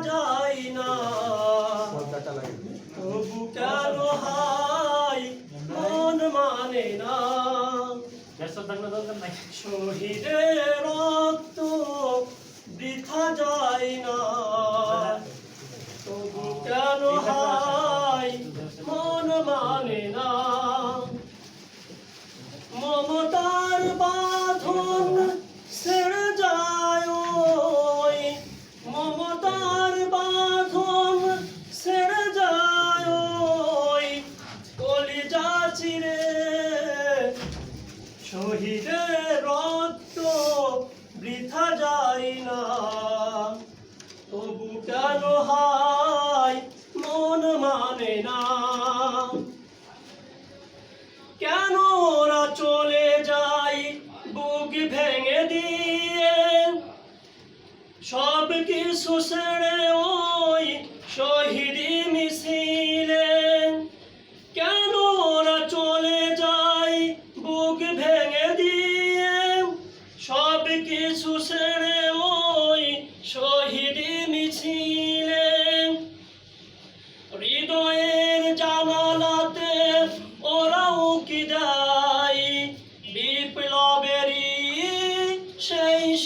যায় না। তবু কেন হাই মন মানে না। শহীদের রক্ত বৃথা যায় না। তবু কেন হাই মন মানে না। মমতার বাঁধন চিরে শহীদের রক্ত বৃথা যায় না। তবু কেন হাই মন মানে না? কেন ওরা চলে যায় বুক ভেঙে দিয়ে? সব কিছু ছেড়ে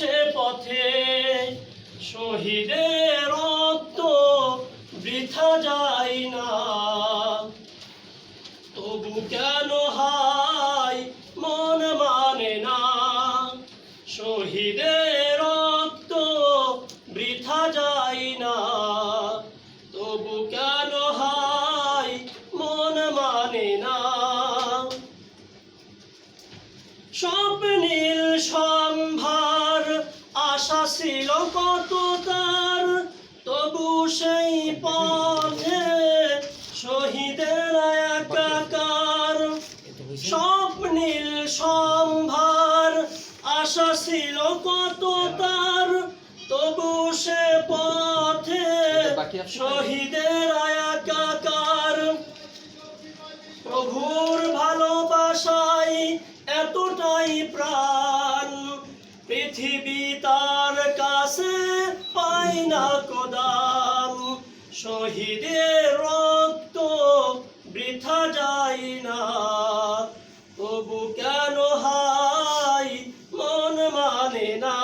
সে পথে, শহীদের রক্ত বৃথা যায় না। তবু কেন হাই মন মানে না? শহীদের রক্ত বৃথা যায় না। তবু কেন হাই মন মানে না? স্বপ্নীল সম্ভার আশা ছিল কত তার তবু সেই পথে শহীদের একাকার। স্বপ্নীল সম্ভার আশা ছিল কত তার তবু সে পথে শহীদের না কোদাম। শহীদের রক্ত বৃথা যায় না। তবু কেন হাই মন মানে না।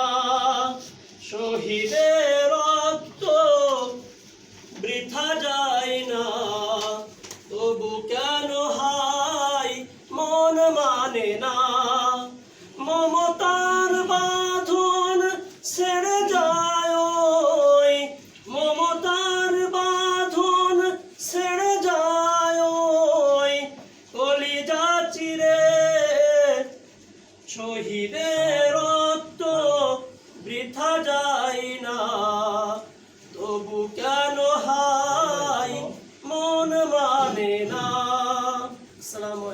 শহীদের রক্ত বৃথা যায় না। তবু কেন হাই শহীদের রক্ত বৃথা যাই না। তবু কেন হাই মন মানে না? আসসালামু